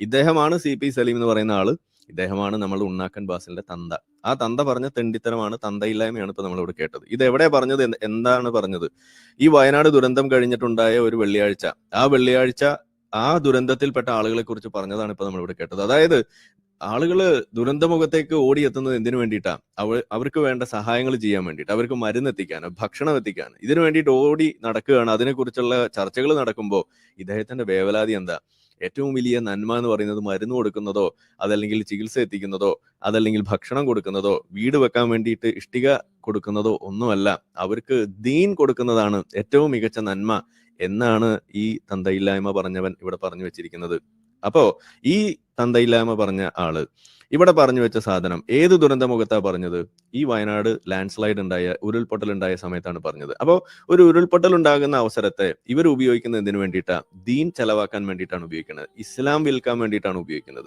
ഇദ്ദേഹമാണ് C P Saleem എന്ന് പറയുന്ന ആൾ. ഇദ്ദേഹമാണ് നമ്മൾ ഉണ്ണാക്കൻ ബാസിന്റെ തന്ത. ആ തന്ത പറഞ്ഞ തെണ്ടിത്തരമാണ് തന്തയില്ലായ്മയാണ് ഇപ്പൊ നമ്മളിവിടെ കേട്ടത്. ഇത് എവിടെ പറഞ്ഞത് എന്താണ് പറഞ്ഞത്? ഈ വയനാട് ദുരന്തം കഴിഞ്ഞിട്ടുണ്ടായ ഒരു വെള്ളിയാഴ്ച. ആ വെള്ളിയാഴ്ച ആ ദുരന്തത്തിൽപ്പെട്ട ആളുകളെ കുറിച്ച് പറഞ്ഞതാണ് ഇപ്പൊ നമ്മളിവിടെ കേട്ടത്. അതായത് ആളുകൾ ദുരന്തമുഖത്തേക്ക് ഓടിയെത്തുന്നത് എന്തിനു വേണ്ടിയിട്ടാണ് അവ അവർക്ക് വേണ്ട സഹായങ്ങൾ ചെയ്യാൻ വേണ്ടിയിട്ട്. അവർക്ക് മരുന്ന് എത്തിക്കാൻ ഭക്ഷണം എത്തിക്കാൻ ഇതിനു വേണ്ടിയിട്ട് ഓടി നടക്കുകയാണ്. അതിനെക്കുറിച്ചുള്ള ചർച്ചകൾ നടക്കുമ്പോൾ ഇദ്ദേഹത്തിന്റെ വേവലാതി എന്താ? ഏറ്റവും വലിയ നന്മ എന്ന് പറയുന്നത് മരുന്ന് കൊടുക്കുന്നതോ അതല്ലെങ്കിൽ ചികിത്സ എത്തിക്കുന്നതോ അതല്ലെങ്കിൽ ഭക്ഷണം കൊടുക്കുന്നതോ വീട് വെക്കാൻ വേണ്ടിയിട്ട് ഇഷ്ടിക കൊടുക്കുന്നതോ ഒന്നുമല്ല. അവർക്ക് ദീൻ കൊടുക്കുന്നതാണ് ഏറ്റവും മികച്ച നന്മ എന്നാണ് ഈ തന്തയില്ലായ്മ പറഞ്ഞവൻ ഇവിടെ പറഞ്ഞു വെച്ചിരിക്കുന്നത്. അപ്പോ ഈ തന്തയില്ലായ്മ പറഞ്ഞ ആൾ ഇവിടെ പറഞ്ഞു വെച്ച സാധനം ഏത് ദുരന്തമുഖത്താ പറഞ്ഞത്? ഈ വയനാട് ലാൻഡ് സ്ലൈഡ് ഉണ്ടായ ഉരുൾപൊട്ടൽ ഉണ്ടായ സമയത്താണ് പറഞ്ഞത്. അപ്പോൾ ഒരു ഉരുൾപൊട്ടൽ ഉണ്ടാകുന്ന അവസരത്തെ ഇവർ ഉപയോഗിക്കുന്നത് എന്തിനു വേണ്ടിയിട്ടാ? ദീൻ ചെലവാക്കാൻ വേണ്ടിയിട്ടാണ് ഉപയോഗിക്കുന്നത്. ഇസ്ലാം വിൽക്കാൻ വേണ്ടിയിട്ടാണ് ഉപയോഗിക്കുന്നത്.